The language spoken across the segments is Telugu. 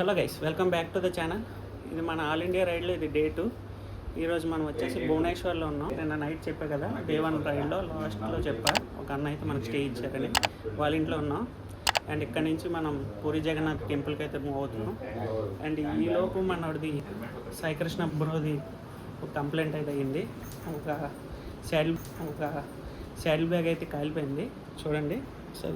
Hello guys welcome back to the channel. ఇది మన ఆల్ ఇండియా రైడ్లో ఇది డే టూ. ఈరోజు మనం వచ్చేసి భువనేశ్వర్లో ఉన్నాం. నిన్న నైట్ చెప్పా కదా డే వన్ రైడ్లో లాస్ట్లో చెప్పా. ఒక అన్న అయితే మనకి స్టే ఇచ్చారని. వాళ్ళ ఇంట్లో ఉన్నాం. అండ్ ఇక్కడ నుంచి మనం పూరి జగన్నాథ్ టెంపుల్కి అయితే మూవ్ అవుతున్నాం. అండ్ ఈలోపు మనది సాయికృష్ణ బ్రోది ఒక కంప్లైంట్ అయితే అయ్యింది ఒక శాడిల్ ఒక శాడిల్ బ్యాగ్ అయితే కాలిపోయింది. చూడండి. సో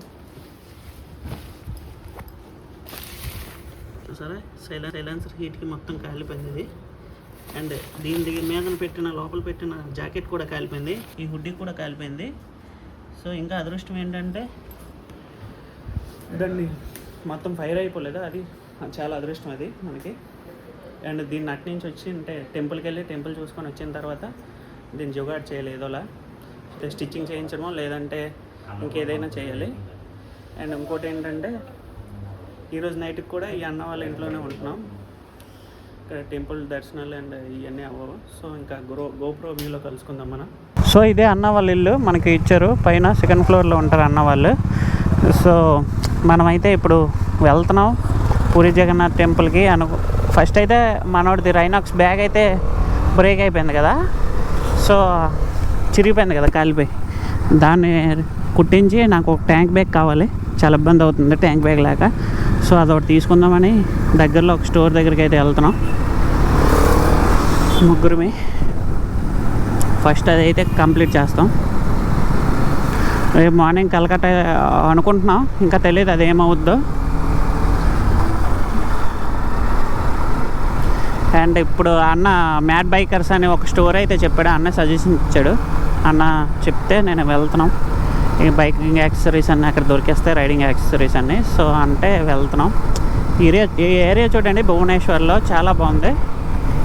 సరే సైలెన్ సైలెన్సర్ హీట్కి మొత్తం కాలిపోయింది. ఇది అండ్ దీని దగ్గర మీద పెట్టిన లోపల పెట్టిన జాకెట్ కూడా కాలిపోయింది. ఈ హుడ్డీ కూడా కాలిపోయింది. సో ఇంకా అదృష్టం ఏంటంటే దాన్ని మొత్తం ఫైర్ అయిపోలేదు? అది చాలా అదృష్టం అది మనకి. అండ్ దీన్ని అటు నుంచి వచ్చి అంటే టెంపుల్కి వెళ్ళి టెంపుల్ చూసుకొని వచ్చిన తర్వాత దీన్ని జుగాడు చేయాలి స్టిచ్చింగ్ చేయించడమో లేదంటే ఇంకేదైనా చేయాలి. అండ్ ఇంకోటి ఏంటంటే ఈరోజు నైట్కి కూడా ఈ అన్న వాళ్ళ ఇంట్లోనే ఉంటున్నాం. ఇక్కడ టెంపుల్ దర్శనాలు అండ్ ఇవన్నీ అవ్వవు. సో ఇంకా గ్రో గోప్రో వ్యూలో కలుసుకుందాం మనం. సో ఇదే అన్న వాళ్ళ ఇల్లు మనకి ఇచ్చారు. పైన సెకండ్ ఫ్లోర్లో ఉంటారు అన్న వాళ్ళు. సో మనమైతే ఇప్పుడు వెళ్తున్నాం. పూరి జగన్నాథ్ టెంపుల్కి అను ఫస్ట్ అయితే మనోడిది రైనాక్స్ బ్యాగ్ అయితే బ్రేక్ అయిపోయింది కదా. సో చిరిగిపోయింది కదా కాలిపోయి. దాన్ని కుట్టించి నాకు ఒక ట్యాంక్ బ్యాగ్ కావాలి. చాలా ఇబ్బంది అవుతుంది ట్యాంక్ బ్యాగ్ లేక. సో అదొకటి తీసుకుందామని దగ్గరలో ఒక స్టోర్ దగ్గరికి అయితే వెళ్తున్నాం. ముగ్గురమే. ఫస్ట్ అదైతే కంప్లీట్ చేస్తాం. రేపు మార్నింగ్ కలకట్ట అనుకుంటున్నాం. ఇంకా తెలియదు అది ఏమవుద్దో అండ్ ఇప్పుడు అన్న మ్యాట్ బైకర్స్ అని ఒక స్టోర్ అయితే చెప్పాడు. అన్న సజెషన్ ఇచ్చాడు. అన్న చెప్తే నేను వెళ్తున్నాం. ఈ బైకింగ్ యాక్సెసరీస్ అన్నీ అక్కడ దొరికేస్తాయి రైడింగ్ యాక్సెసరీస్ అన్నీ. సో అంటే వెళ్తున్నాం. ఏరియా ఈ ఏరియా చూడండి భువనేశ్వర్లో చాలా బాగుంది.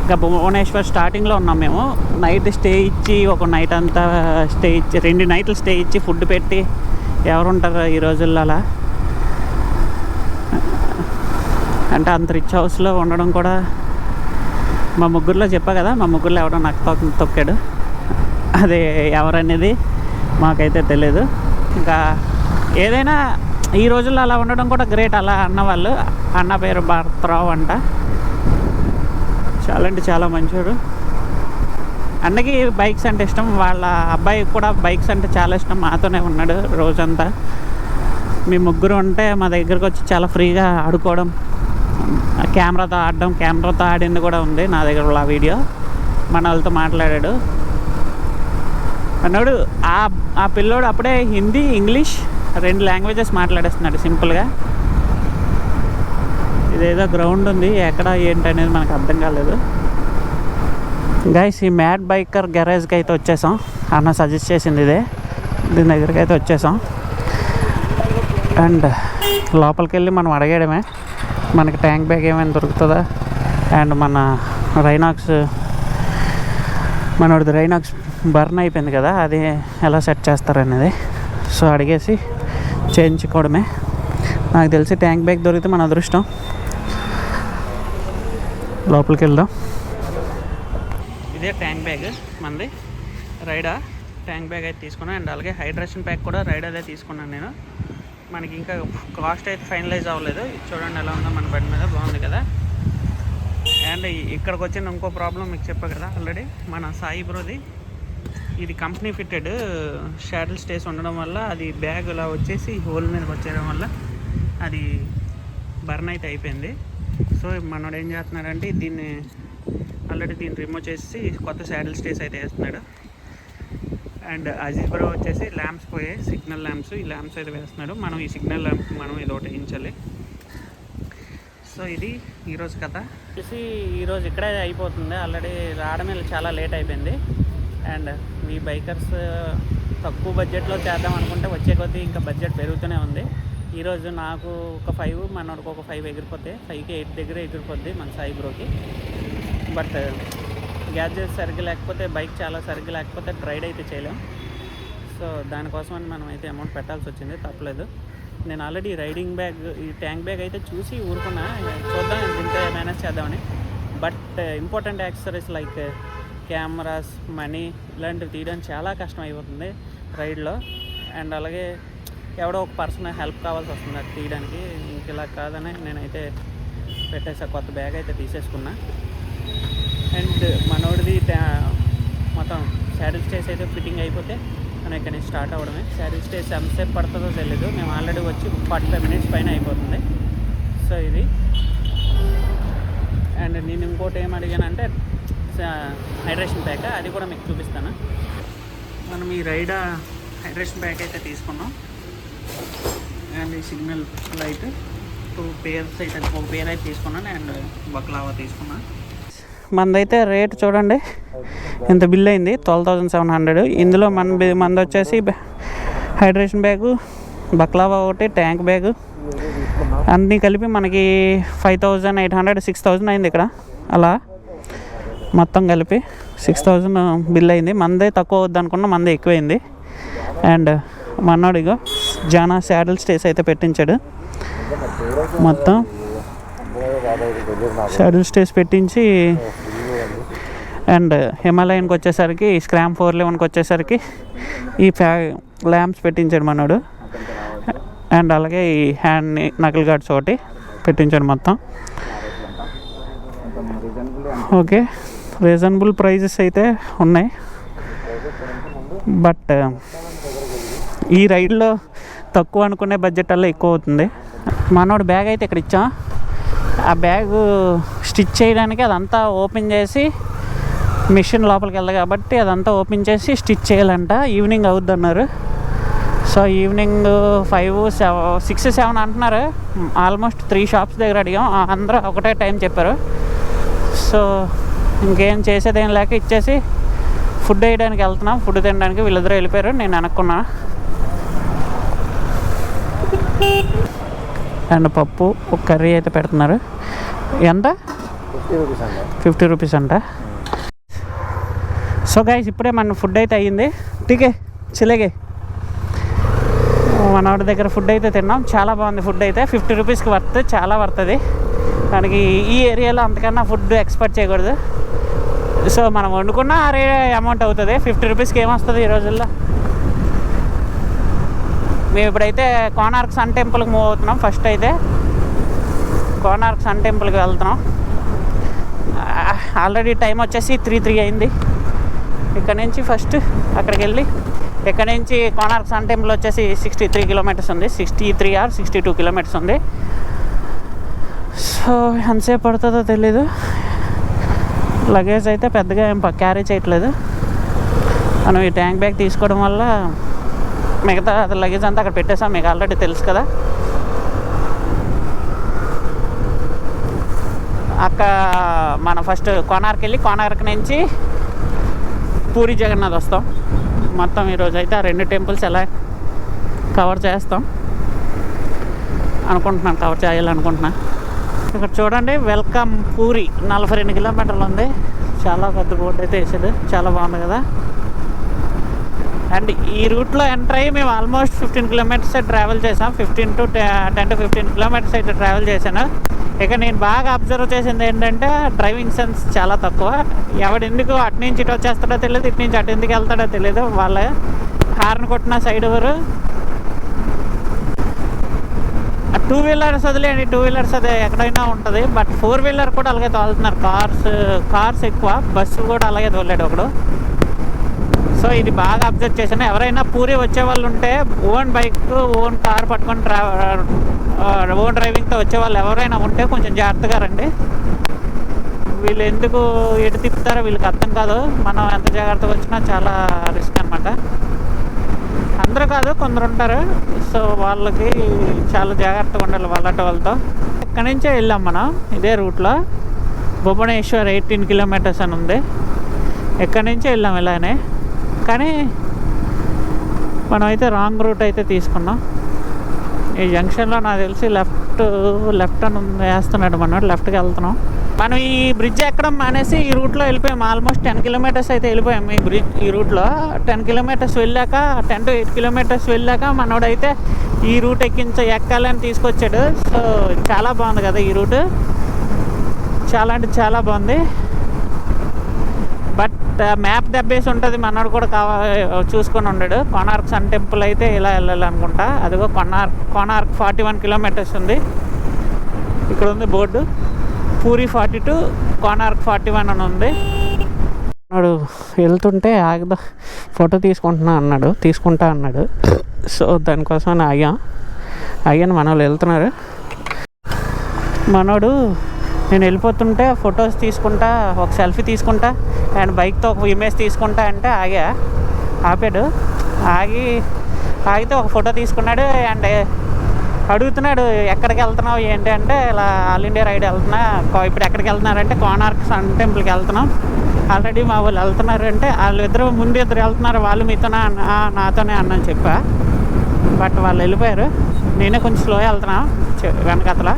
ఇంకా భువనేశ్వర్ స్టార్టింగ్లో ఉన్నాం మేము. నైట్ స్టే ఇచ్చి ఒక నైట్ అంతా స్టే ఇచ్చి రెండు నైట్లు స్టే ఇచ్చి ఫుడ్ పెట్టి ఎవరుంటారు ఈ రోజుల్లో అలా? అంటే అంత రిచ్ హౌస్లో ఉండడం కూడా మా ముగ్గురులో చెప్పా కదా మా ముగ్గురులో ఎవడో నాకు తొక్కాడు. అది ఎవరనేది మాకైతే తెలియదు ఇంకా ఏదైనా ఈ రోజుల్లో అలా ఉండడం కూడా గ్రేట్ అలా అన్నవాళ్ళు. అన్న పేరు భరతరావు అంట. చాలా అంటే చాలా మంచోడు. అన్నకి బైక్స్ అంటే ఇష్టం. వాళ్ళ అబ్బాయికి కూడా బైక్స్ అంటే చాలా ఇష్టం. మాతోనే ఉన్నాడు రోజంతా. మీ ముగ్గురు ఉంటే మా దగ్గరకు వచ్చి చాలా ఫ్రీగా ఆడుకోవడం. కెమెరాతో ఆడడం కెమెరాతో ఆడింది కూడా ఉంది నా దగ్గర ఆ వీడియో. మన వాళ్ళతో మాట్లాడాడు. అన్నాడు ఆ ఆ పిల్లోడు అప్పుడే హిందీ ఇంగ్లీష్ రెండు లాంగ్వేజెస్ మాట్లాడేస్తున్నాడు సింపుల్గా. ఇదేదో గ్రౌండ్ ఉంది ఎక్కడ ఏంటి అనేది మనకు అర్థం కాలేదు. గైస్ ఈ మ్యాట్ బైకర్ గ్యారేజ్కి అయితే వచ్చేసాం. అన్న సజెస్ట్ చేసింది ఇదే. దీని దగ్గరికి అయితే వచ్చేసాం. అండ్ లోపలికి వెళ్ళి మనం అడగడమే మనకి ట్యాంక్ బ్యాగ్ ఏమైనా దొరుకుతుందా? అండ్ మన రైనాక్స్ మనోడిది రైనాక్స్ బర్న్ అయిపోయింది కదా అది ఎలా సెట్ చేస్తారనేది. సో అడిగేసి చేయించుకోవడమే. నాకు తెలిసి ట్యాంక్ బ్యాగ్ దొరికితే మన అదృష్టం. లోపలికి వెళ్దాం. ఇదే ట్యాంక్ బ్యాగ్ మనది. రైడా ట్యాంక్ బ్యాగ్ అయితే తీసుకున్నాను అండ్ అలాగే హైడ్రేషన్ ప్యాక్ కూడా రైడ్ అదే తీసుకున్నాను నేను. మనకి ఇంకా కాస్ట్ అయితే ఫైనలైజ్ అవ్వలేదు. ఇది చూడండి ఎలా ఉందో మన బండి మీద. బాగుంది కదా. అండ్ ఇక్కడికి వచ్చిన ఇంకో ప్రాబ్లం మీకు చెప్పా కదా ఆల్రెడీ మన సాయి బ్రోది. ఇది కంపెనీ ఫిట్టెడ్ షాటిల్ స్టేస్ ఉండడం వల్ల అది బ్యాగ్ ఇలా వచ్చేసి హోల్ మీదకి వచ్చేయడం వల్ల అది బర్న్ అయితే అయిపోయింది. సో మనోడు ఏం చేస్తున్నాడంటే దీన్ని ఆల్రెడీ దీన్ని రిమూవ్ చేసి కొత్త శాడిల్ స్టేస్ అయితే వేస్తున్నాడు. అండ్ అజీజ్ బ్రో వచ్చేసి ల్యాంప్స్ పోయాయి సిగ్నల్ ల్యాంప్స్ ఈ ల్యాంప్స్ అయితే వేస్తున్నాడు. మనం ఈ సిగ్నల్ ల్యాంప్ మనం ఇది ఒకటి వేయించాలి. సో ఇది ఈరోజు కథ. వచ్చేసి ఈరోజు ఇక్కడే అయిపోతుంది. ఆల్రెడీ రావడమే చాలా లేట్ అయిపోయింది. అండ్ మీ బైకర్స్ తక్కువ బడ్జెట్లో చేద్దాం అనుకుంటే వచ్చే కొద్దీ ఇంకా బడ్జెట్ పెరుగుతూనే ఉంది. ఈరోజు నాకు ఒక ఫైవ్ మనోడికి ఒక ఫైవ్ ఎగిరిపోతే ఫైవ్కి ఎయిట్ దగ్గర ఎగిరిపోద్ది మన సాయి బ్రోకి బట్ గ్యాడ్జెట్ సరిగ్గా లేకపోతే బైక్ చాలా సరిగ్గా లేకపోతే రైడ్ అయితే చేయలేం. సో దానికోసమని మనం అయితే అమౌంట్ పెట్టాల్సి వచ్చింది. తప్పలేదు. నేను ఆల్రెడీ రైడింగ్ బ్యాగ్ ఈ ట్యాంక్ బ్యాగ్ అయితే చూసి ఊరుకున్నా. చూద్దాం దీంతో మేనేజ్ చేద్దామని. But important accessories like cameras money ఇలాంటివి తీయడం చాలా కష్టం అయిపోతుంది రైడ్లో. అండ్ అలాగే ఎవడో ఒక పర్సన్ హెల్ప్ కావాల్సి వస్తుంది అది తీయడానికి. ఇంక ఇలా కాదని నేనైతే పెట్టేసా కొత్త బ్యాగ్ అయితే తీసేసుకున్నా. అండ్ మనోడిది మొత్తం శాడిల్ స్టేస్ అయితే ఫిట్టింగ్ అయిపోతే మనం ఇక్కడ నుంచి స్టార్ట్ అవ్వడమే. శారీ స్టేస్ ఎంతసేపు పడుతుందో తెలియదు మేము ఆల్రెడీ వచ్చి ఫార్టీ ఫైవ్ మినిట్స్ పైన అయిపోతుంది. సో ఇది. అండ్ నేను ఇంకోటి ఏం అడిగానంటే హైడ్రేషన్ ప్యాక్? అది కూడా మీకు చూపిస్తాను. మనం ఈ రైడ్ హైడ్రేషన్ ప్యాక్ అయితే తీసుకున్నాం. అండ్ ఈ సిగ్నల్ లైట్ టూ పేర్స్ అయితే ఒక పేర్ అయితే తీసుకున్నాను. అండ్ బక్లావా తీసుకున్నాను మనదైతే రేట్ చూడండి. ఎంత బిల్ అయింది. Twelve thousand seven hundred. ఇందులో మన మంది వచ్చేసి హైడ్రేషన్ బ్యాగు బక్లావా ఒకటి ట్యాంక్ బ్యాగు. అన్నీ కలిపి మనకి five thousand eight hundred six thousand అయింది ఇక్కడ. అలా మొత్తం కలిపి సిక్స్ థౌజండ్ బిల్ అయింది. మందే తక్కువ వద్దు అనుకున్నా మనదే ఎక్కువైంది. అండ్ మన్నాడిగో జానా శాడిల్ స్టేస్ అయితే పెట్టించాడు. మొత్తం షటిల్ స్టేస్ పెట్టించి అండ్ హిమాలయన్కి వచ్చేసరికి స్క్రామ్ ఫోర్ లెవెన్కి వచ్చేసరికి ఈ ఫ్యా ల్యాంప్స్ పెట్టించాడు మనోడు. అండ్ అలాగే ఈ హ్యాండ్ నకల్ గార్డ్స్ ఒకటి పెట్టించాడు మొత్తం. ఓకే. రీజనబుల్ ప్రైజెస్ అయితే ఉన్నాయి. బట్ ఈ రైడ్లో తక్కువ అనుకునే బడ్జెట్ అలా ఎక్కువ అవుతుంది. మనోడు బ్యాగ్ అయితే ఇక్కడ ఇచ్చాం. ఆ బ్యాగ్ స్టిచ్ చేయడానికి అదంతా ఓపెన్ చేసి మిషన్ లోపలికి వెళ్ళదు కాబట్టి అదంతా ఓపెన్ చేసి స్టిచ్ చేయాలంట. ఈవినింగ్ అవుద్ది అన్నారు so evening five seven six seven అంటున్నారు. ఆల్మోస్ట్ త్రీ షాప్స్ దగ్గర అడిగాం. అందరూ ఒకటే టైం చెప్పారు. సో ఇంకేం చేసేదేం లేక ఇచ్చేసి ఫుడ్ వేయడానికి వెళ్తున్నాం. ఫుడ్ తినడానికి వీళ్ళిద్దరూ వెళ్ళిపోయారు. నేను అనుకున్నా అండ్ పప్పు ఒక కర్రీ అయితే పెడుతున్నారు. ఎంత? ఫిఫ్టీ రూపీస్ అంట. సో గైస్ ఇప్పుడే మన ఫుడ్ అయితే అయ్యింది. టీకే చిలేగే. మన వాడి దగ్గర ఫుడ్ అయితే తిన్నాం. చాలా బాగుంది ఫుడ్ అయితే. ఫిఫ్టీ రూపీస్కి వర్త్ చాలా వర్తది. మనకి ఈ ఏరియాలో అంతకన్నా ఫుడ్ ఎక్స్పెక్ట్ చేయకూడదు. సో మనం వండుకున్న ఆ రే అమౌంట్ అవుతుంది. ఫిఫ్టీ రూపీస్కి ఏమొస్తుంది ఈ రోజుల్లో? మేము ఇప్పుడైతే కోనార్క్ సన్ టెంపుల్కి మూవ్ అవుతున్నాం. ఫస్ట్ అయితే కోనార్క్ సన్ టెంపుల్కి వెళ్తున్నాం. ఆల్రెడీ టైం వచ్చేసి త్రీ త్రీ అయింది. ఇక్కడ నుంచి ఫస్ట్ అక్కడికి వెళ్ళి ఇక్కడ నుంచి కోనార్క్ సన్ టెంపుల్ వచ్చేసి సిక్స్టీ త్రీ కిలోమీటర్స్ ఉంది. Sixty three or sixty two kilometres ఉంది. సో ఎంతసేపు పడుతుందో తెలీదు. లగేజ్ అయితే పెద్దగా ఏం క్యారీ చేయట్లేదు. మనం ఈ ట్యాంక్ బ్యాగ్ తీసుకోవడం వల్ల మిగతా లగేజ్ అంతా అక్కడ పెట్టేసాం. మీకు ఆల్రెడీ తెలుసు కదా. అక్క మనం ఫస్ట్ కోనార్కి వెళ్ళి కోనార్క్ నుంచి పూరి జగన్నాథ్ వస్తాం. మొత్తం ఈరోజు అయితే ఆ రెండు టెంపుల్స్ ఎలా కవర్ చేస్తాం. అనుకుంటున్నాను కవర్ చేయాలనుకుంటున్నా. ఇక్కడ చూడండి వెల్కమ్ పూరి. నలభై రెండు కిలోమీటర్లు ఉంది. చాలా పెద్ద బోర్డు అయితే వేసాడు చాలా బాగుంది కదా. అండ్ ఈ రూట్లో ఎంటర్ అయ్యి మేము ఆల్మోస్ట్ ఫిఫ్టీన్ కిలోమీటర్స్ ట్రావెల్ చేసాం fifteen to ten to fifteen kilometres అయితే ట్రావెల్ చేశాను. ఇక నేను బాగా అబ్జర్వ్ చేసింది ఏంటంటే డ్రైవింగ్ సెన్స్ చాలా తక్కువ. ఎవడు ఎందుకు అటు నుంచి ఇటు వచ్చేస్తాడో తెలియదు ఇటు నుంచి అటు ఎందుకు వెళ్తాడో తెలియదు వాళ్ళ హార్న్ కొట్టిన సైడ్ ఎవరు టూ వీలర్స్ వదిలేండి టూ వీలర్స్ అదే ఎక్కడైనా ఉంటుంది. బట్ ఫోర్ వీలర్ కూడా అలాగే తోలుతున్నారు. కార్స్ కార్స్ ఎక్కువ బస్సు కూడా అలాగే తోలేడు ఒకడు. సో ఇది బాగా అబ్జర్వ్ చేశాను. ఎవరైనా పూరి వచ్చే వాళ్ళు ఉంటే ఓన్ బైక్ ఓన్ కార్ పట్టుకొని ట్రా ఓన్ డ్రైవింగ్తో వచ్చే వాళ్ళు ఎవరైనా ఉంటే కొంచెం జాగ్రత్తగా రండి. వీళ్ళు ఎందుకు ఎటు తిప్పుతారో వీళ్ళకి అర్థం కాదు. మనం ఎంత జాగ్రత్తగా వచ్చినా చాలా రిస్క్ అనమాట అందరూ కాదు కొందరు ఉంటారు. సో వాళ్ళకి చాలా జాగ్రత్తగా ఉండాలి వాళ్ళట వాళ్ళతో. ఇక్కడి నుంచే వెళ్ళాం మనం ఇదే రూట్లో భువనేశ్వర్ ఎయిటీన్ కిలోమీటర్స్ అని ఉంది. ఎక్కడి నుంచే వెళ్ళాం ఇలానే. కానీ మనం అయితే రాంగ్ రూట్ అయితే తీసుకున్నాం. ఈ జంక్షన్లో నాకు తెలిసి లెఫ్ట్ లెఫ్ట్ అని వేస్తున్నాడు మనం లెఫ్ట్కి వెళ్తున్నాం. మనం ఈ బ్రిడ్జ్ ఎక్కడం మానేసి ఈ రూట్లో వెళ్ళిపోయాం. ఆల్మోస్ట్ టెన్ కిలోమీటర్స్ అయితే వెళ్ళిపోయాం ఈ బ్రిడ్జ్ ఈ రూట్లో టెన్ కిలోమీటర్స్ వెళ్ళాక టెన్ టు ఎయిట్ కిలోమీటర్స్ వెళ్ళాక మనోడైతే ఈ రూట్ ఎక్కించ ఎక్కాలని తీసుకొచ్చాడు. సో చాలా బాగుంది కదా ఈ రూట్ చాలా అంటే చాలా బాగుంది. మ్యాప్ దెబ్బేసి ఉంటుంది మనోడు కూడా కావా చూసుకొని ఉన్నాడు కొనార్క్ సన్ టెంపుల్ అయితే ఇలా వెళ్ళాలనుకుంటా. అదిగో Konark Konark forty one kilometres ఉంది. ఇక్కడ ఉంది board. Puri forty two Konark forty one అని ఉంది. వాడు వెళ్తుంటే ఆగదా ఫోటో తీసుకుంటున్నా అన్నాడు. తీసుకుంటా అన్నాడు. సో దానికోసం ఆగాం. ఆగాను మనోళ్ళు వెళ్తున్నారు. మనోడు నేను వెళ్ళిపోతుంటే ఫొటోస్ తీసుకుంటా ఒక సెల్ఫీ తీసుకుంటా అండ్ బైక్తో ఒక ఇమేజ్ తీసుకుంటా అంటే ఆగా ఆపాడు. ఆగి ఆగితే ఒక ఫోటో తీసుకున్నాడు అండ్ అడుగుతున్నాడు ఎక్కడికి వెళ్తున్నావు? ఏంటి? అంటే ఇలా ఆల్ ఇండియా రైడ్ వెళ్తున్నా. ఇప్పుడు ఎక్కడికి వెళ్తున్నారంటే కోనార్క్ సన్ టెంపుల్కి వెళ్తున్నాం. ఆల్రెడీ మా వాళ్ళు వెళ్తున్నారు అంటే వాళ్ళు ఇద్దరు ముందు ఇద్దరు వెళ్తున్నారు వాళ్ళు మీతోనే నాతోనే అన్నని చెప్పా. బట్ వాళ్ళు వెళ్ళిపోయారు. నేనే కొంచెం స్లో వెళ్తున్నా వెనకతలా.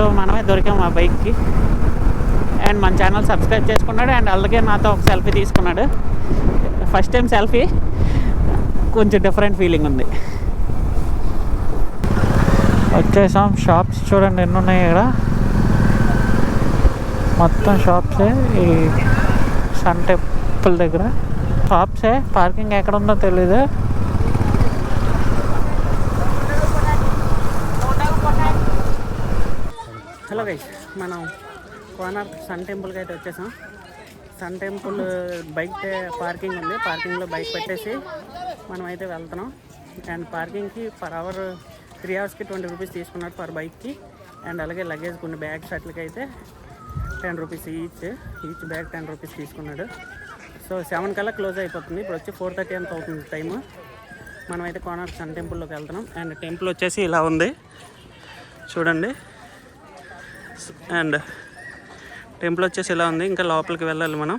సో మనమే దొరికాం ఆ బైక్కి. అండ్ మన ఛానల్ సబ్స్క్రైబ్ చేసుకున్నాడు అండ్ అలాగే నాతో ఒక సెల్ఫీ తీసుకున్నాడు. First time selfie. కొంచెం డిఫరెంట్ ఫీలింగ్ ఉంది. వచ్చేసాం. షాప్స్ చూడండి ఎన్ని ఉన్నాయి ఇక్కడ. మొత్తం షాప్సే ఈ సన్ టెంపుల్ దగ్గర. షాప్సే పార్కింగ్ ఎక్కడ ఉందో తెలీదు. హలో గైస్ మనం కోనార్క్ సన్ టెంపుల్కి అయితే వచ్చేసాం. సన్ టెంపుల్ బైక్ పార్కింగ్ ఉంది. పార్కింగ్లో బైక్ పెట్టేసి మనం అయితే వెళ్తున్నాం. అండ్ పార్కింగ్కి పర్ అవర్ త్రీ అవర్స్కి ట్వంటీ రూపీస్ తీసుకున్నాడు పర్ బైక్కి. అండ్ అలాగే లగేజ్ కొన్ని బ్యాగ్స్ అట్లకి అయితే ten rupees each. Each bag ten rupees తీసుకున్నాడు. సో సెవెన్ కల్లా క్లోజ్ అయిపోతుంది. ఇప్పుడు వచ్చి ఫోర్ థర్టీ అంత అవుతుంది టైము. మనమైతే కోనార్క్ సన్ టెంపుల్లోకి వెళ్తున్నాం. అండ్ టెంపుల్ వచ్చేసి ఇలా ఉంది. చూడండి. అండ్ టెంపుల్ వచ్చేసి ఇలా ఉంది. ఇంకా లోపలికి వెళ్ళాలి మనం.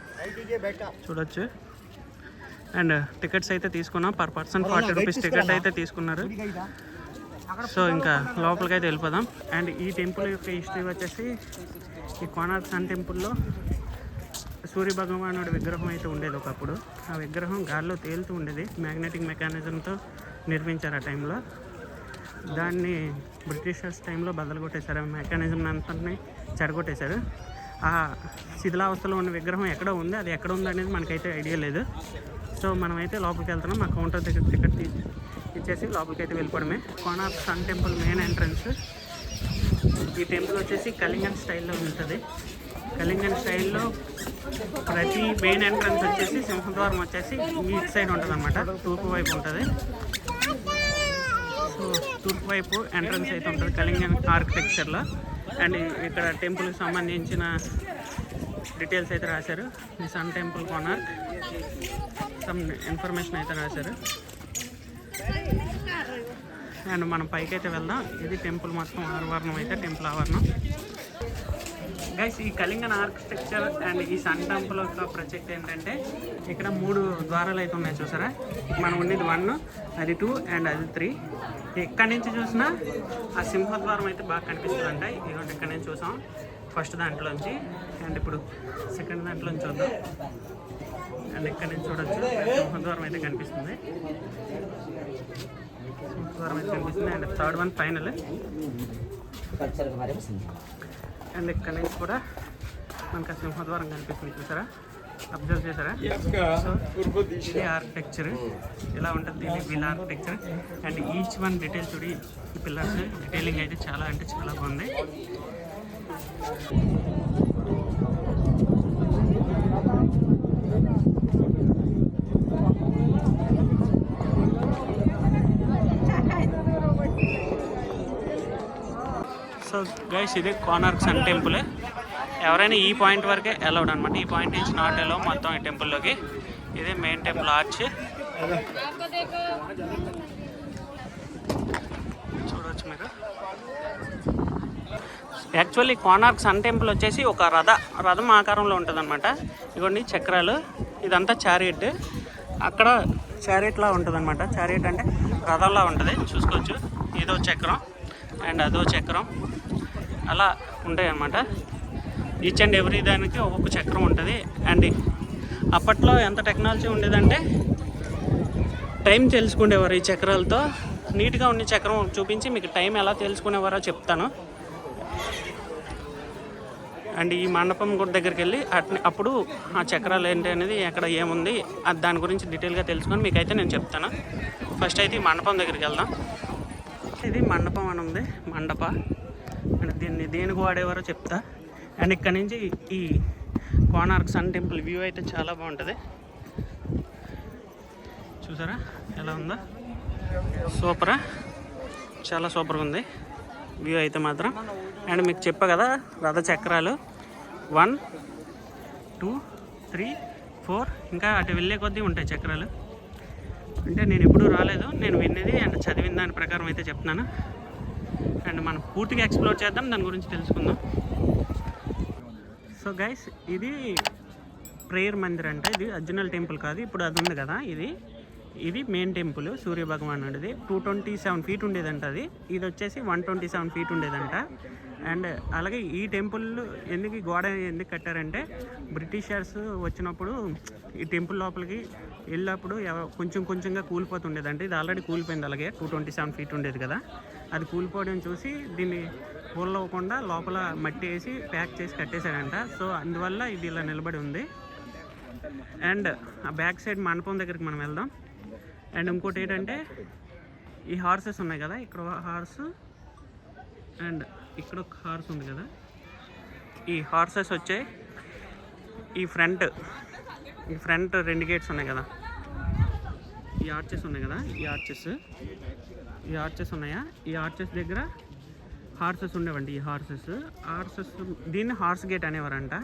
చూడొచ్చు. అండ్ టికెట్స్ అయితే తీసుకున్నాం. Per person forty rupees ticket అయితే తీసుకున్నారు. సో ఇంకా లోపలికి అయితే వెళ్ళిపోదాం. అండ్ ఈ టెంపుల్ యొక్క హిస్టరీ వచ్చేసి ఈ కోనార్క్ సన్ టెంపుల్లో సూర్య భగవానుడి విగ్రహం అయితే ఉండేది ఒకప్పుడు. ఆ విగ్రహం గాల్లో తేలుతూ ఉండేది. మ్యాగ్నెటిక్ మెకానిజంతో నిర్మించారు ఆ టైంలో దాన్ని బ్రిటిషర్స్ టైంలో బదలు కొట్టేశారు మెకానిజం అంతటిని చెడగొట్టేశారు. ఆ శిథిలావస్థలో ఉన్న విగ్రహం ఎక్కడ ఉంది. అది ఎక్కడ ఉంది అనేది మనకైతే ఐడియా లేదు. సో మనమైతే లోపలికి వెళ్తున్నాం ఆ కౌంటర్ దగ్గర టికెట్ ఇచ్చేసి లోపలికి అయితే వెళ్ళిపోవడమే. Konark sun temple main entrance ఈ టెంపుల్ వచ్చేసి కళింగన్ స్టైల్లో ఉంటుంది. కళింగన్ స్టైల్లో ప్రతి మెయిన్ ఎంట్రన్స్ వచ్చేసి సింహద్వారం వచ్చేసి ఈ సైడ్ ఉంటుంది అనమాట తూర్పు వైపు ఉంటుంది. తూర్పు వైపు ఎంట్రన్స్ అయితే ఉంటుంది కళింగన్ ఆర్కిటెక్చర్లో. అండ్ ఇక్కడ టెంపుల్కి సంబంధించిన డీటెయిల్స్ అయితే రాశారు. ఈ sun temple Konark some information అయితే రాశారు. అండ్ మనం పైకి అయితే వెళ్దాం. ఇది టెంపుల్ మొత్తం ఆవరణం అయితే టెంపుల్ ఆవరణం. గైస్ ఈ కళింగన్ ఆర్కిటెక్చర్ అండ్ ఈ సన్ టెంపుల్ యొక్క ప్రత్యేకత ఏంటంటే ఇక్కడ మూడు ద్వారాలు అయితే ఉన్నాయి చూసారా? మనం ఉండేది వన్ అది టూ అండ్ అది త్రీ ఎక్కడి నుంచి చూసినా ఆ సింహద్వారం అయితే బాగా కనిపిస్తుందంట. ఈరోజు ఎక్కడి నుంచి చూసాం. ఫస్ట్ దాంట్లోంచి అండ్ ఇప్పుడు సెకండ్ దాంట్లోంచి చూద్దాం. అండ్ ఎక్కడి నుంచి చూడొచ్చు. సింహద్వారం అయితే కనిపిస్తుంది. సింహద్వారం అయితే కనిపిస్తుంది. And third one final and ఇక్కడ నుంచి కూడా మనకు ఆ సింహద్వారం కనిపిస్తుంది. చూసారా? అబ్జర్వ్ చేశారా? సో ఇది ఆర్కిటెక్చర్ ఇలా ఉంటుంది దీని wheel architecture and each one detail చూడి పిల్లర్స్ డీటెయిలింగ్ అయితే చాలా అంటే చాలా బాగుంది. సో గైస్ ఇది కోనార్క్ సన్ టెంపుల్. ఎవరైనా ఈ పాయింట్ వరకే అలౌడ్ అనమాట ఈ పాయింట్ నుంచి నాట్ అలౌ మొత్తం ఈ టెంపుల్లోకి ఇదే మెయిన్ టెంపుల్ ఆర్చ్ చూడవచ్చు మీరు. యాక్చువల్లీ కోనార్క్ సన్ టెంపుల్ వచ్చేసి ఒక రథ రథం ఆకారంలో ఉంటుంది అనమాట ఇదిగోండి చక్రాలు. ఇదంతా చారియట్ అక్కడ చారియట్లా ఉంటుంది అనమాట చారియట్ అంటే రథంలా ఉంటుంది. చూసుకోవచ్చు. ఇదో చక్రం. అండ్ అదో చక్రం. అలా ఉంటాయి అన్నమాట ఈచ్ అండ్ ఎవ్రీ దానికి ఒక్కొక్క చక్రం ఉంటుంది. అండ్ అప్పట్లో ఎంత టెక్నాలజీ ఉండేదంటే టైం తెలుసుకునేవారు ఈ చక్రాలతో. నీట్గా ఉన్న చక్రం చూపించి మీకు టైం ఎలా తెలుసుకునేవారో చెప్తాను. అండ్ ఈ మండపం కూడా దగ్గరికి వెళ్ళి అట్ని అప్పుడు ఆ చక్రాలు ఏంటి అనేది ఎక్కడ ఏముంది అది దాని గురించి డీటెయిల్గా తెలుసుకొని మీకైతే నేను చెప్తాను. ఫస్ట్ అయితే ఈ మండపం దగ్గరికి వెళ్దాం. ఇది మండపం అని ఉంది మండప. అండ్ దీన్ని దేనికి వాడేవారో చెప్తా. అండ్ ఇక్కడ నుంచి ఈ కోనార్క్ సన్ టెంపుల్ వ్యూ అయితే చాలా బాగుంటుంది. చూసారా? ఎలా ఉందో? సూపరా? చాలా సూపర్గా ఉంది. వ్యూ అయితే మాత్రం. అండ్ మీకు చెప్పా కదా రథ చక్రాలు. వన్ టూ త్రీ ఫోర్ ఇంకా అటు వెళ్ళే కొద్దీ ఉంటాయి చక్రాలు. అంటే నేను ఎప్పుడూ రాలేదు నేను విన్నది అండ్ చదివిన దాని ప్రకారం అయితే చెప్తున్నాను. అండ్ మనం పూర్తిగా ఎక్స్ప్లోర్ చేద్దాం దాని గురించి తెలుసుకుందాం. సో గైస్ ఇది ప్రేయర్ మందిర్ అంటే. ఇది అర్జునల్ టెంపుల్ కాదు ఇప్పుడు అది ఉంది కదా ఇది. ఇది మెయిన్ టెంపుల్ సూర్య భగవానుడిది టూ ట్వంటీ సెవెన్ ఫీట్ ఉండేదంట అది. ఇది వచ్చేసి వన్ ట్వంటీ సెవెన్ ఫీట్ ఉండేదంట. అండ్ అలాగే ఈ టెంపుల్ ఎందుకు గోడ ఎందుకు కట్టారంటే బ్రిటిషర్స్ వచ్చినప్పుడు ఈ టెంపుల్ లోపలికి వెళ్ళినప్పుడు కొంచెం కొంచెంగా కూలిపోతుండేదంటే. ఇది ఆల్రెడీ కూలిపోయింది అలాగే టూ ట్వంటీ సెవెన్ ఫీట్ ఉండేది కదా. అది కూలిపోవడం చూసి దీన్ని కూలవ్వకుండా లోపల మట్టి వేసి ప్యాక్ చేసి కట్టేశారంట సో అందువల్ల ఇది ఇలా నిలబడి ఉంది. అండ్ ఆ బ్యాక్ సైడ్ మండపం దగ్గరికి మనం వెళ్దాం. అండ్ ఇంకోటి ఏంటంటే ఈ హార్సెస్ ఉన్నాయి కదా ఇక్కడ హార్స్. అండ్ ఇక్కడ ఒక హార్స్ ఉంది కదా. ఈ హార్సెస్ వచ్చాయి. ఈ ఫ్రంట్ ఈ ఫ్రంట్ రెండు గేట్స్ ఉన్నాయి కదా. ఈ ఆర్చెస్ ఉన్నాయి కదా ఈ ఆర్చెస్. ఈ ఆర్చెస్ ఉన్నాయా? ఈ ఆర్చెస్ దగ్గర హార్సెస్ ఉండేవండి ఈ హార్సెస్. హార్సెస్ దీన్ని హార్స్ గేట్ అనేవారంట.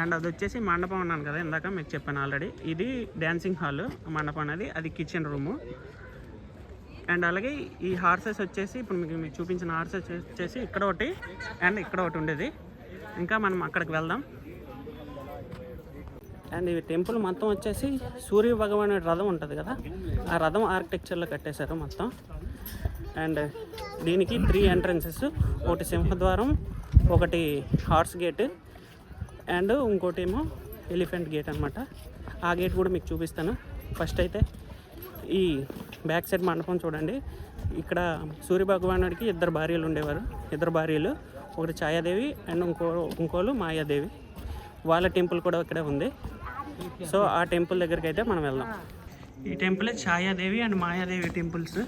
అండ్ అది వచ్చేసి మండపం అన్నాను కదా ఇందాక మీకు చెప్పాను ఆల్రెడీ. ఇది డ్యాన్సింగ్ హాల్ మండపం అనేది అది కిచెన్ రూము. అండ్ అలాగే ఈ హార్సెస్ వచ్చేసి ఇప్పుడు మీకు మీకు చూపించిన హార్సెస్ వచ్చేసి ఇక్కడ ఒకటి అండ్ ఇక్కడ ఒకటి ఉండేది. ఇంకా మనం అక్కడికి వెళ్దాం. అండ్ ఈ టెంపుల్ మొత్తం వచ్చేసి సూర్య భగవాన్ రథం ఉంటుంది కదా? ఆ రథం ఆర్కిటెక్చర్లో కట్టేశారు మొత్తం. అండ్ దీనికి త్రీ ఎంట్రన్సెస్ ఒకటి సింహద్వారం ఒకటి హార్స్ గేట్ అండ్ ఇంకోటి ఏమో ఎలిఫెంట్ గేట్ అనమాట ఆ గేట్ కూడా మీకు చూపిస్తాను. ఫస్ట్ అయితే ఈ బ్యాక్ సైడ్ మండపం చూడండి. ఇక్కడ సూర్య భగవానుడికి ఇద్దరు భార్యలు ఉండేవారు. ఇద్దరు భార్యలు ఒకటి ఛాయాదేవి అండ్ ఇంకో ఇంకోలు మాయాదేవి. వాళ్ళ టెంపుల్ కూడా ఇక్కడే ఉంది. సో ఆ టెంపుల్ దగ్గరికి అయితే మనం వెళ్దాం. ఈ టెంపులే Chhayadevi and Mayadevi temples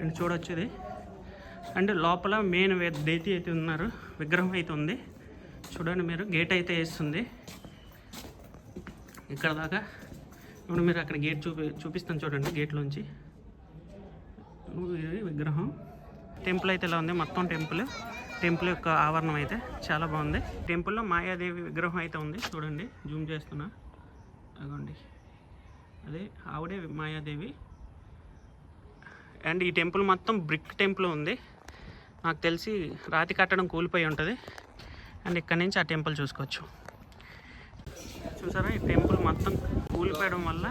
and చూడొచ్చు ఇది. అండ్ లోపల మెయిన్ దేతి అయితే ఉన్నారు. విగ్రహం అయితే ఉంది. చూడండి మీరు గేట్ అయితే వేస్తుంది. ఇక్కడ దాకా ఇప్పుడు మీరు అక్కడ గేట్ చూపి చూపిస్తాను చూడండి గేట్లోంచి విగ్రహం. టెంపుల్ అయితే ఇలా ఉంది మొత్తం టెంపుల్ టెంపుల్ యొక్క ఆవరణం అయితే చాలా బాగుంది. టెంపుల్లో మాయాదేవి విగ్రహం అయితే ఉంది చూడండి. జూమ్ చేస్తున్నా. అదిగోండి అదే ఆవిడే మాయాదేవి. అండ్ ఈ టెంపుల్ మొత్తం బ్రిక్ టెంపుల్ ఉంది. నాకు తెలిసి రాతి కట్టడం కూలిపోయి ఉంటుంది. అండ్ ఇక్కడ నుంచి ఆ టెంపుల్ చూసుకోవచ్చు. చూసారా? ఈ టెంపుల్ మొత్తం కూలిపోయడం వల్ల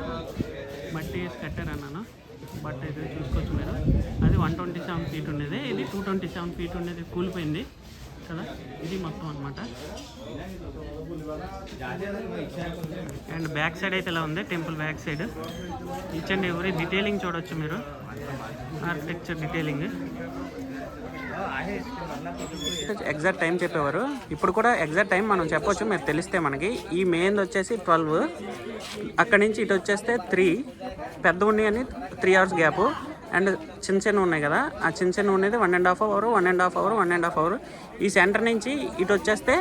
మట్టి వేసి కట్టారన్నాను. బట్ ఇది చూసుకోవచ్చు మీరు. అది వన్ ట్వంటీ సెవెన్ ఫీట్ ఉండేది. ఇది టూ ట్వంటీ సెవెన్ ఫీట్ ఉండేది. కూలిపోయింది. కదా? ఇది మొత్తం అనమాట అండ్ బ్యాక్ సైడ్ అయితే ఇలా ఉంది. Temple back side. Each and every detailing చూడవచ్చు మీరు. Architecture detailing. ఎగ్జాక్ట్ టైం చెప్పేవారు. ఇప్పుడు కూడా ఎగ్జాక్ట్ టైం మనం చెప్పొచ్చు మీరు తెలిస్తే మనకి. ఈ మెయిన్ వచ్చేసి ట్వెల్వ్ అక్కడి నుంచి ఇటు వచ్చేస్తే త్రీ పెద్ద ఉన్నాయి అని త్రీ అవర్స్ గ్యాప్ అండ్ చిన్న చిన్న ఉన్నాయి కదా. ఆ చిన్న చిన్న ఉన్నది one and half hour one and half hour one and half hour ఈ సెంటర్ నుంచి ఇటు వచ్చేస్తే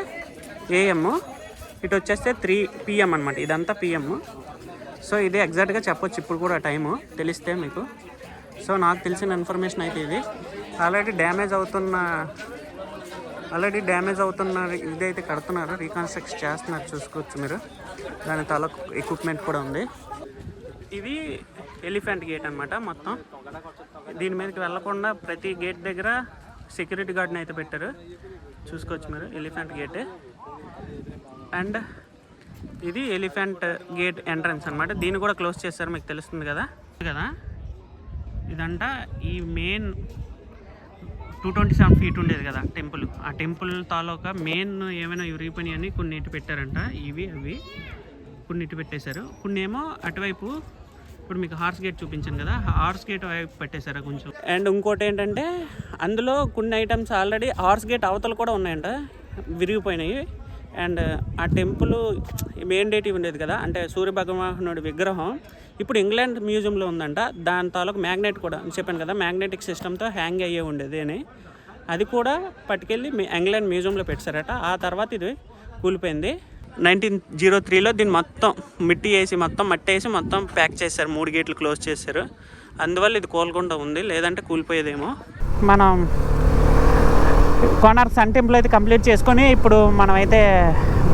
ఏఎం ఇటు వచ్చేస్తే త్రీ పిఎం అనమాట ఇదంతా పిఎం సో ఇది ఎగ్జాక్ట్గా చెప్పొచ్చు ఇప్పుడు కూడా టైము తెలిస్తే మీకు. సో నాకు తెలిసిన ఇన్ఫర్మేషన్ అయితే ఇది. ఆల్రెడీ డ్యామేజ్ అవుతున్న ఆల్రెడీ డ్యామేజ్ అవుతున్న ఇదైతే కడుతున్నారు రీకన్స్ట్రక్ట్ చేస్తున్నారు చూసుకోవచ్చు మీరు. దాని తల ఎక్విప్మెంట్ కూడా ఉంది. ఇది ఎలిఫెంట్ గేట్ అన్నమాట మొత్తం. దీని మీదకి వెళ్ళకుండా ప్రతి గేట్ దగ్గర సెక్యూరిటీ గార్డ్ని అయితే పెట్టారు. చూసుకోవచ్చు మీరు ఎలిఫెంట్ గేట్. అండ్ ఇది ఎలిఫెంట్ గేట్ ఎంట్రన్స్ అనమాట దీన్ని కూడా క్లోజ్ చేస్తారు మీకు తెలుస్తుంది కదా? కదా? ఇదంట ఈ main two twenty seven feet ఉండేది కదా టెంపుల్. ఆ టెంపుల్ తాలూకా మెయిన్ ఏమైనా విరిగిపోయినాయని కొన్ని ఇటు పెట్టారంట. ఇవి అవి కొన్ని ఇటు పెట్టేశారు. కొన్ని ఏమో అటువైపు ఇప్పుడు మీకు హార్స్ గేట్ చూపించాను కదా హార్స్ గేట్ వైపు పెట్టేశారా కొంచెం? అండ్ ఇంకోటి ఏంటంటే అందులో కొన్ని ఐటమ్స్ ఆల్రెడీ హార్స్ గేట్ అవతలు కూడా ఉన్నాయంట విరిగిపోయినాయి. అండ్ ఆ టెంపుల్ మెయిన్ డేట్ ఉండేది కదా అంటే సూర్య భగవానుడి విగ్రహం. ఇప్పుడు ఇంగ్లాండ్ మ్యూజియంలో ఉందంట. దాని తాలూకు మ్యాగ్నెట్ కూడా చెప్పాను కదా మ్యాగ్నెటిక్ సిస్టమ్తో హ్యాంగ్ అయ్యే ఉండేది అని. అది కూడా పట్టుకెళ్ళి మీ ఇంగ్లాండ్ మ్యూజియంలో పెట్టారట. ఆ తర్వాత ఇది కూలిపోయింది. నైన్టీన్ జీరో త్రీలో దీన్ని మొత్తం మిట్టి వేసి మొత్తం మట్టి వేసి మొత్తం ప్యాక్ చేశారు. మూడు గేట్లు క్లోజ్ చేశారు. అందువల్ల ఇది కోల్కొండ ఉంది లేదంటే కూలిపోయేదేమో. మనం కోనార్ సన్ టెంపుల్ అయితే కంప్లీట్ చేసుకొని ఇప్పుడు మనమైతే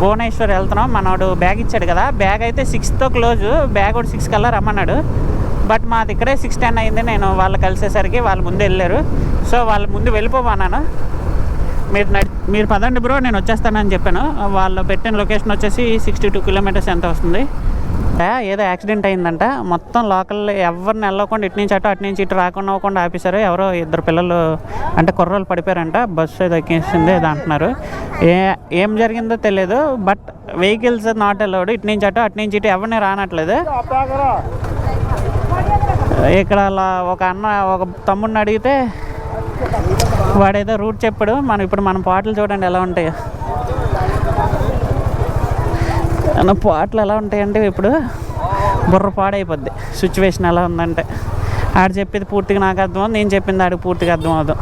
భువనేశ్వర్ వెళ్తున్నాం. మనోడు బ్యాగ్ ఇచ్చాడు కదా. బ్యాగ్ అయితే సిక్స్తో క్లోజ్ బ్యాగ్ కూడా సిక్స్ కల్లా రమ్మన్నాడు. బట్ మాది ఇక్కడే సిక్స్ టెన్ అయింది. నేను వాళ్ళు కలిసేసరికి వాళ్ళు ముందు వెళ్ళారు. సో వాళ్ళ ముందు వెళ్ళిపోమన్నాను. మీరు నడి మీరు పదండి బ్రో నేను వచ్చేస్తానని చెప్పాను. వాళ్ళు పెట్టిన లొకేషన్ వచ్చేసి సిక్స్టీ టూ కిలోమీటర్స్ ఎంత వస్తుంది? ఏదో యాక్సిడెంట్ అయిందంట. మొత్తం లోకల్ ఎవరిని వెళ్ళకుండా ఇటు నుంచి అటు అటు నుంచి ఇటు రాకుండా అవ్వకుండా ఆపేశారు. ఎవరో ఇద్దరు పిల్లలు అంటే కుర్రోళ్ళు పడిపోయారంట. బస్సు ఏదో ఎక్కేసింది ఏదో అంటున్నారు. ఏ ఏం జరిగిందో తెలియదు బట్ వెహికల్స్ నాట్ అలౌడ్. ఇటు నుంచి అటు అటు నుంచి ఇటు ఎవరిని రానట్లేదు. ఇక్కడ అలా ఒక అన్న ఒక తమ్ముడిని అడిగితే వాడేదో రూట్ చెప్పాడు. మనం ఇప్పుడు మనం పాటలు చూడండి ఎలా ఉంటాయో. అన్న పాటలు ఎలా ఉంటాయంటే ఇప్పుడు బుర్ర పాడైపోద్ది. సిచ్యువేషన్ ఎలా ఉందంటే. ఆడు చెప్పేది పూర్తిగా నాకు అర్థం అవుతుంది నేను చెప్పింది ఆడికి పూర్తిగా అర్థం అవుతుంది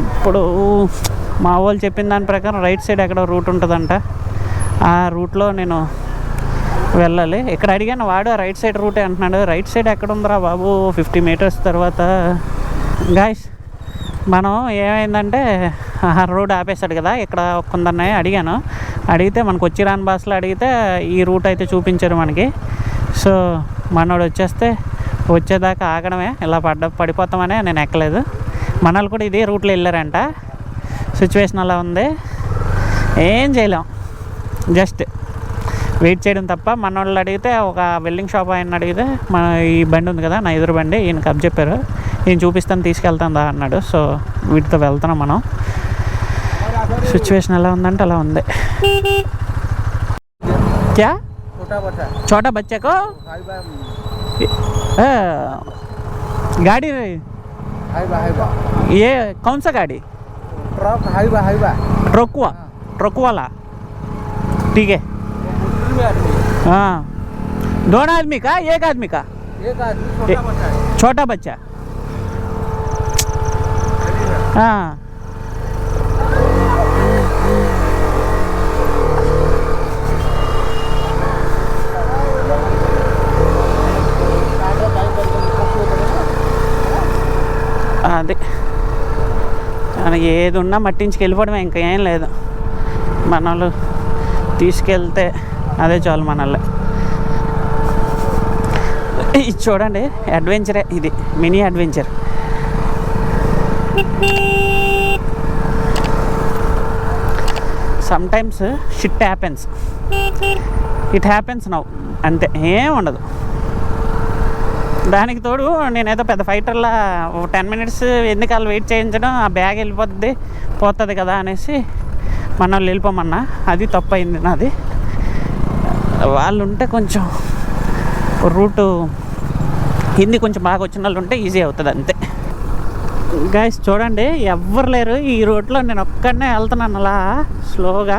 ఇప్పుడు మా వాళ్ళు చెప్పిన దాని ప్రకారం రైట్ సైడ్ ఎక్కడో రూట్ ఉంటుందంట. ఆ రూట్లో నేను వెళ్ళాలి. ఇక్కడ అడిగాను వాడు రైట్ సైడ్ రూటే అంటున్నాడు. రైట్ సైడ్ ఎక్కడ ఉందిరా బాబు? ఫిఫ్టీ మీటర్స్ తర్వాత. గాయస్ మనం ఏమైందంటే ఆ రోడ్ ఆపేశాడు కదా ఇక్కడ కొందరిని అడిగాను. అడిగితే మనకు వచ్చి రాని బాస్లో అడిగితే ఈ రూట్ అయితే చూపించారు మనకి. సో మనోడు వచ్చేస్తే వచ్చేదాకా ఆగడమే ఇలా పడ్డ పడిపోతామనే నేను ఎక్కలేదు. మనల్ని కూడా ఇదే రూట్లో వెళ్ళారంట. సిచ్యువేషన్ అలా ఉంది. ఏం చేయలేం. జస్ట్ వెయిట్ చేయడం తప్ప మన వాళ్ళు అడిగితే ఒక వెల్డింగ్ షాప్ ఆయన అడిగితే మన ఈ బండి ఉంది కదా నా ఎదురు బండి ఈయన కప్ చెప్పారు. ఈయన చూపిస్తాను తీసుకెళ్తాను దా అన్నాడు. సో వీటితో వెళ్తున్నాం మనం. సిచ్యువేషన్ ఎలా ఉందంటే అలా ఉంది క్యా छोटा बच्चा छोटा बच्चे को हाईवा अ, गाड़ी हाईवा हाईवा ये कौन सा गाड़ी ट्रक हाईवा हाईवा ट्रक वा ट्रक वाला ठीक है में आदमी हाँ दोनों आदमी का एक आदमी का एक आदमी छोटा बच्चा है छोटा बच्चा हाँ అది. మనకి ఏది ఉన్నా మట్టించుకు వెళ్ళిపోవడమే ఇంకా ఏం లేదు. మన వాళ్ళు తీసుకెళ్తే అదే చాలు మనల్ని ఇది చూడండి అడ్వెంచరే ఇది mini adventure. Sometimes shit happens. It happens now అంతే ఏం ఉండదు. దానికి తోడు నేనేదో పెద్ద ఫైటర్లా టెన్ మినిట్స్ ఎందుకు వాళ్ళు వెయిట్ చేయించడం ఆ బ్యాగ్ వెళ్ళిపోద్ది పోతుంది కదా అనేసి మన వాళ్ళు వెళ్ళిపోమన్నా. అది తప్పు అయింది నాది. వాళ్ళు ఉంటే కొంచెం రూటు హిందీ కొంచెం బాగా వచ్చిన వాళ్ళు ఉంటే ఈజీ అవుతుంది అంతే. గాయస్ చూడండి ఎవ్వరు లేరు ఈ రోడ్లో. నేను ఒక్కడనే వెళ్తున్నాను అలా స్లోగా.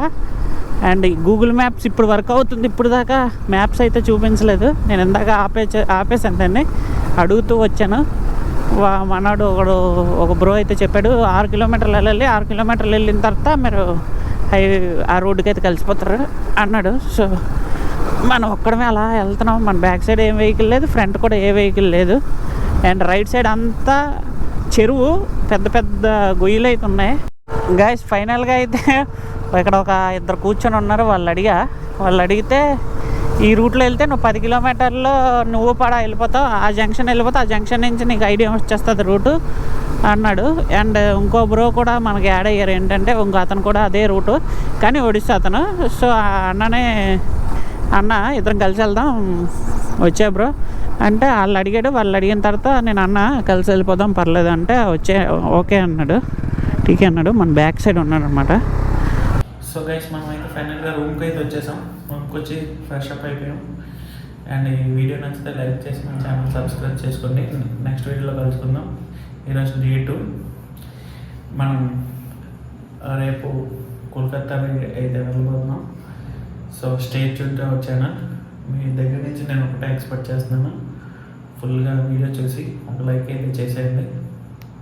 అండ్ గూగుల్ మ్యాప్స్ ఇప్పుడు వర్క్ అవుతుంది ఇప్పుడు దాకా. మ్యాప్స్ అయితే చూపించలేదు. నేను ఇందాక ఆపే ఆపేసాను దాన్ని. అడుగుతూ వచ్చాను. వా మనోడు ఒకడు ఒక బ్రో అయితే చెప్పాడు ఆరు కిలోమీటర్లు వెళ్ళాలి. ఆరు కిలోమీటర్లు వెళ్ళిన తర్వాత మీరు హై ఆ రోడ్డుకి అయితే కలిసిపోతారు అన్నాడు. సో మనం ఒక్కడమే అలా వెళ్తున్నాం. మన బ్యాక్ సైడ్ ఏం వెహికల్ లేదు ఫ్రంట్ కూడా ఏ వెహికల్ లేదు. అండ్ రైట్ సైడ్ అంతా చెరువు పెద్ద పెద్ద గొయ్యలు అయితే ఉన్నాయి. గాయస్ ఫైనల్గా అయితే ఇక్కడ ఒక ఇద్దరు కూర్చొని ఉన్నారు వాళ్ళు అడిగా వాళ్ళు అడిగితే ఈ రూట్లో వెళ్తే నువ్వు పది కిలోమీటర్లు నువ్వు పడ వెళ్ళిపోతావు. ఆ జంక్షన్ వెళ్ళిపోతావు ఆ జంక్షన్ నుంచి నీకు ఐడియా వచ్చేస్తుంది రూటు అన్నాడు. అండ్ ఇంకో బ్రో కూడా మనకి యాడ్ అయ్యారు ఏంటంటే ఇంకో అతను కూడా అదే రూటు కానీ ఒడిస్సా అతను. సో ఆ అన్ననే అన్న ఇద్దరం కలిసి వెళ్దాం వచ్చే బ్రో. అంటే వాళ్ళు అడిగాడు వాళ్ళు అడిగిన తర్వాత నేను అన్న కలిసి వెళ్ళిపోదాం పర్లేదు అంటే వచ్చే ఓకే అన్నాడు. టీకే అన్నాడు. మన బ్యాక్ సైడ్ ఉన్నాడు అనమాట సో గైస్ మనం అయితే ఫైనల్గా రూమ్కి అయితే వచ్చేసాం. రూమ్కి వచ్చి ఫ్రెష్ అప్ అయిపోయాం. అండ్ ఈ వీడియో నచ్చితే లైక్ చేసి మన ఛానల్ సబ్స్క్రైబ్ చేసుకోండి. నెక్స్ట్ వీడియోలో కలుసుకుందాం. ఈరోజు డే టూ మనం రేపు కోల్కత్తా అయితే వెళ్ళబోతున్నాం. సో స్టేట్ చుట్టూ వచ్చాను మీ దగ్గర నుంచి నేను ఒకటే ఎక్స్పెక్ట్ చేస్తున్నాను. ఫుల్గా వీడియో చూసి ఒక లైక్ అయితే చేసేయండి.